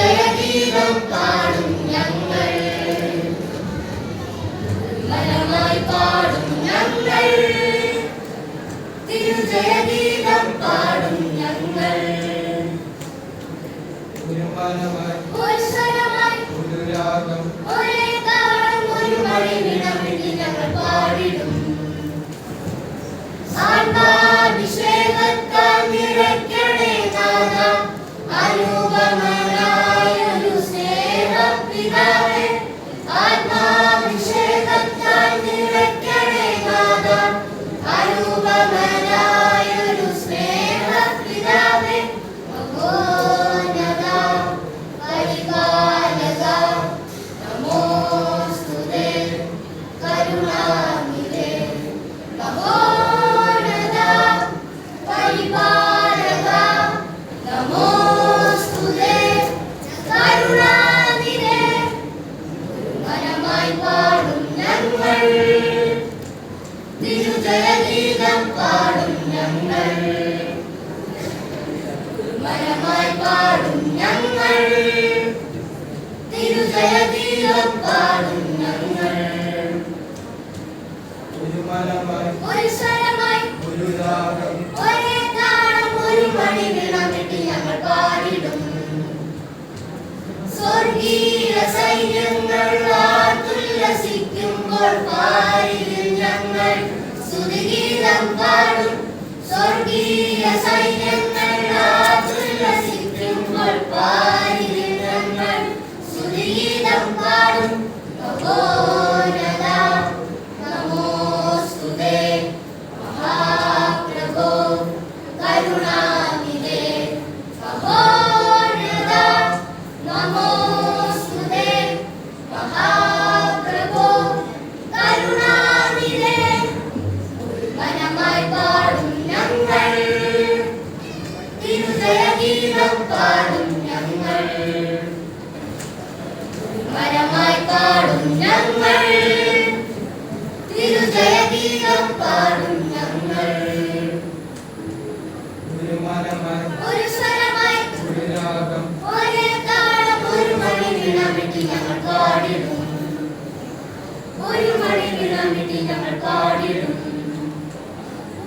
ഉദയദീപം പാടും ഞങ്ങൾ. മനമായി പാടും ഞങ്ങൾ. തിരുജയദീപം പാടും ഞങ്ങൾ. തിരുജയഗീതം പാടും ഞങ്ങൾ. മനമായി പാടും ഞങ്ങൾ. തിരുജയഗീതം പാടും ഞങ്ങൾ. ഒരു മനമായി ഒരു സ്വരമായി ഒരു രാഗം ഒരേ താളം ഒരു മണി വിളമിട്ട് ഞങ്ങൾ പാടിടും. സ്വർഗീയ സൈന്യങ്ങൾ ഞങ്ങൾ സ്തുതിഗീതം പാടും. സ്വർഗീയ തിരുജയഗീതം പാടും ഞങ്ങൾ. മരമായി പാടും ഞങ്ങൾ. തിരുജയഗീതം പാടും ഞങ്ങൾ. ഒരു സ്വരമായി ഒരു താളം ഒരു മണി വിളമിട്ട് ഞങ്ങൾ പാടിടും. ഒരു മണി വിളമിട്ട് ഞങ്ങൾ പാടിടും.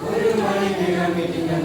ഒരു മണി വിളമിട്ട് ഞങ്ങൾ